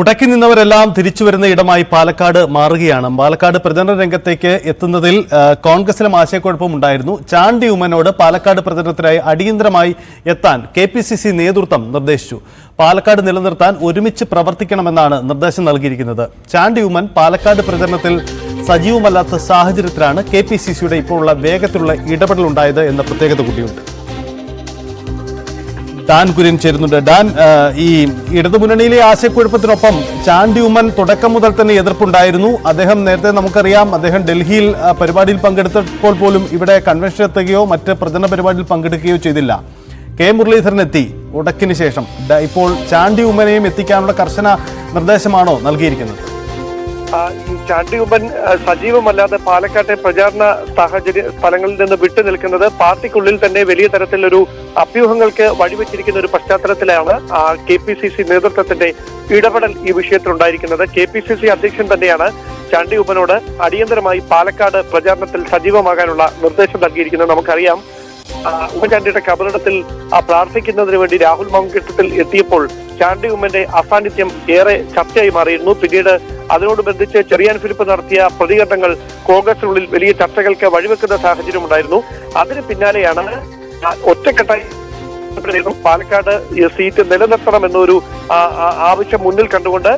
ഉടക്കി നിന്നവരെല്ലാം തിരിച്ചു വരുന്ന ഇടമായി പാലക്കാട് മാറുകയാണ്. പാലക്കാട് പ്രചരണ രംഗത്തേക്ക് എത്തുന്നതിൽ കോൺഗ്രസിലും ആശയക്കുഴപ്പം ഉണ്ടായിരുന്നു. ചാണ്ടി ഉമ്മനോട് പാലക്കാട് പ്രചരണത്തിനായി അടിയന്തരമായി എത്താൻ കെ പി സി സി നേതൃത്വം നിർദ്ദേശിച്ചു. പാലക്കാട് നിലനിർത്താൻ ഒരുമിച്ച് പ്രവർത്തിക്കണമെന്നാണ് നിർദ്ദേശം നൽകിയിരിക്കുന്നത്. ചാണ്ടി ഉമ്മൻ പാലക്കാട് പ്രചരണത്തിൽ സജീവമല്ലാത്ത സാഹചര്യത്തിലാണ് കെ പി സി സിയുടെ ഇപ്പോഴുള്ള വേഗത്തിലുള്ള ഇടപെടലുണ്ടായത് എന്ന പ്രത്യേകത കൂടിയുണ്ട്. ഡാൻ കുര്യൻ ചേരുന്നുണ്ട് ഡാൻ ഈ ഇടതുമുന്നണിയിലെ ആശയക്കുഴപ്പത്തിനൊപ്പം ചാണ്ടി ഉമ്മൻ തുടക്കം മുതൽ തന്നെ എതിർപ്പുണ്ടായിരുന്നു. അദ്ദേഹം നേരത്തെ നമുക്കറിയാം അദ്ദേഹം ഡൽഹിയിൽ പരിപാടിയിൽ പങ്കെടുത്തപ്പോൾ പോലും ഇവിടെ കൺവെൻഷൻ എത്തുകയോ മറ്റ് പ്രചരണ പരിപാടിയിൽ പങ്കെടുക്കുകയോ ചെയ്തില്ല. കെ. മുരളീധരൻ എത്തി ഉടക്കിന് ശേഷം. ഇപ്പോൾ ചാണ്ടി ഉമ്മനെയും എത്തിക്കാനുള്ള കർശന നിർദ്ദേശമാണോ നൽകിയിരിക്കുന്നത്? ആ, ഈ ചാണ്ടി ഉമ്മൻ ആ, സജീവമല്ലാതെ പാലക്കാട്ടെ പ്രചാരണ സാഹചര്യ സ്ഥലങ്ങളിൽ നിന്ന് വിട്ടു നിൽക്കുന്നത് പാർട്ടിക്കുള്ളിൽ തന്നെ വലിയ തരത്തിലൊരു അഭ്യൂഹങ്ങൾക്ക് വഴിവെച്ചിരിക്കുന്ന ഒരു പശ്ചാത്തലത്തിലാണ് കെ പി സി സി നേതൃത്വത്തിന്റെ ഇടപെടൽ ഈ വിഷയത്തിൽ ഉണ്ടായിരിക്കുന്നത് കെ പി സി സി അധ്യക്ഷൻ തന്നെയാണ് ചാണ്ടി അടിയന്തരമായി പാലക്കാട് പ്രചാരണത്തിൽ സജീവമാകാനുള്ള നിർദ്ദേശം നൽകിയിരിക്കുന്നത് നമുക്കറിയാം. ഉമ്മൻചാണ്ടിയുടെ കബറിടത്തിൽ പ്രാർത്ഥിക്കുന്നതിന് വേണ്ടി രാഹുൽ മാങ്കുട്ടത്തിൽ എത്തിയപ്പോൾ ചാണ്ടി ഉമ്മന്റെ അസാന്നിധ്യം ഏറെ ചർച്ചയായി മാറിയിരുന്നു. പിന്നീട് അതിനോട് ബന്ധിച്ച് ചെറിയാൻ ഫിലിപ്പ് നടത്തിയ പ്രതികരണങ്ങൾ കോൺഗ്രസിനുള്ളിൽ വലിയ ചർച്ചകൾക്ക് വഴിവെക്കുന്ന സാഹചര്യം ഉണ്ടായിരുന്നു. അതിന് പിന്നാലെയാണ് ഒറ്റക്കെട്ടായി പാലക്കാട് സീറ്റ് നിലനിർത്തണമെന്നൊരു ആവശ്യം മുന്നിൽ കണ്ടുകൊണ്ട്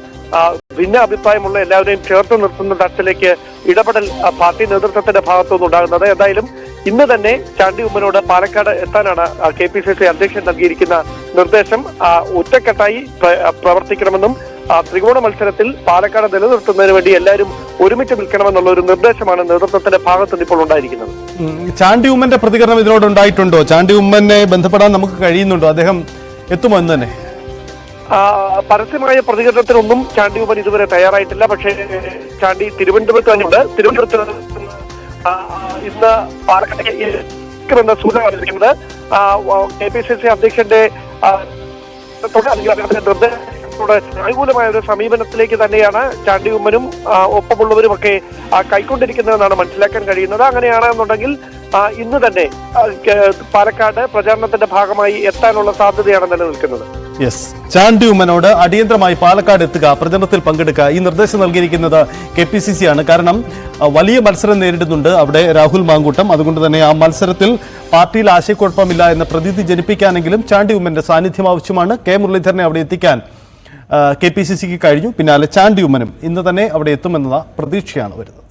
ഭിന്ന അഭിപ്രായമുള്ള എല്ലാവരെയും ചേർത്ത് നിർത്തുന്ന തരത്തിലേക്ക് ഇടപെടൽ പാർട്ടി നേതൃത്വത്തിന്റെ ഭാഗത്തുനിന്ന് ഉണ്ടാകുന്നത്. എന്തായാലും ഇന്ന് തന്നെ ചാണ്ടി ഉമ്മനോട് പാലക്കാട് എത്താനാണ് കെ പി സി സി അധ്യക്ഷൻ നൽകിയിരിക്കുന്ന നിർദ്ദേശം. ഒറ്റക്കെട്ടായി പ്രവർത്തിക്കണമെന്നും ത്രികോണ മത്സരത്തിൽ പാലക്കാട് നിലനിർത്തുന്നതിന് വേണ്ടി എല്ലാവരും ഒരുമിച്ച് നിൽക്കണമെന്നുള്ള ഒരു നിർദ്ദേശമാണ് നേതൃത്വത്തിന്റെ ഭാഗത്തുനിന്ന് ഇപ്പോൾ ഉണ്ടായിരിക്കുന്നത്. ചാണ്ടി ഉമ്മന്റെ പ്രതികരണം ഇതിനോട് ഉണ്ടായിട്ടുണ്ടോ? ചാണ്ടി ഉമ്മനെ ബന്ധപ്പെടാൻ നമുക്ക് കഴിയുന്നുണ്ടോ? അദ്ദേഹം എത്തുമോ എന്ന് തന്നെ? ആ, പരസ്യമായ പ്രതികരണത്തിനൊന്നും ചാണ്ടി ഉമ്മൻ ഇതുവരെ തയ്യാറായിട്ടില്ല. പക്ഷേ ചാണ്ടി തിരുവനന്തപുരത്ത് തന്നെയുണ്ട് തിരുവനന്തപുരത്ത് ആ, ആ, ഇന്ന് പാലക്കാട് സൂചന വന്നിരിക്കുന്നത്. കെ പി സി സി അധ്യക്ഷന്റെ ആ, അല്ലെങ്കിൽ അദ്ദേഹത്തിന്റെ നിർദ്ദേശത്തോട് അനുകൂലമായ ഒരു സമീപനത്തിലേക്ക് തന്നെയാണ് ചാണ്ടി ഉമ്മനും ആ, ഒപ്പമുള്ളവരും ഒക്കെ കൈക്കൊണ്ടിരിക്കുന്നതെന്നാണ് മനസ്സിലാക്കാൻ കഴിയുന്നത്. അങ്ങനെയാണെന്നുണ്ടെങ്കിൽ ഇന്ന് തന്നെ പാലക്കാട് പ്രചാരണത്തിന്റെ ഭാഗമായി എത്താനുള്ള സാധ്യതയാണ് നിലനിൽക്കുന്നത്. യെസ് ചാണ്ടി ഉമ്മനോട് അടിയന്തരമായി പാലക്കാട് എത്തുക പ്രചരണത്തിൽ പങ്കെടുക്കുക ഈ നിർദ്ദേശം നൽകിയിരിക്കുന്നത് കെ പി സി സി ആണ്. കാരണം വലിയ മത്സരം നേരിടുന്നുണ്ട് അവിടെ രാഹുൽ മാങ്കൂട്ടം. അതുകൊണ്ട് തന്നെ ആ മത്സരത്തിൽ പാർട്ടിയിൽ ആശയക്കുഴപ്പമില്ല എന്ന പ്രതീതി ജനിപ്പിക്കാനെങ്കിലും ചാണ്ടി ഉമ്മന്റെ സാന്നിധ്യം ആവശ്യമാണ്. കെ മുരളീധരനെ അവിടെ എത്തിക്കാൻ കെ പി സി സിക്ക് കഴിഞ്ഞു. പിന്നാലെ ചാണ്ടി ഉമ്മനും ഇന്ന് തന്നെ അവിടെ എത്തുമെന്ന പ്രതീക്ഷയാണ് വരുന്നത്.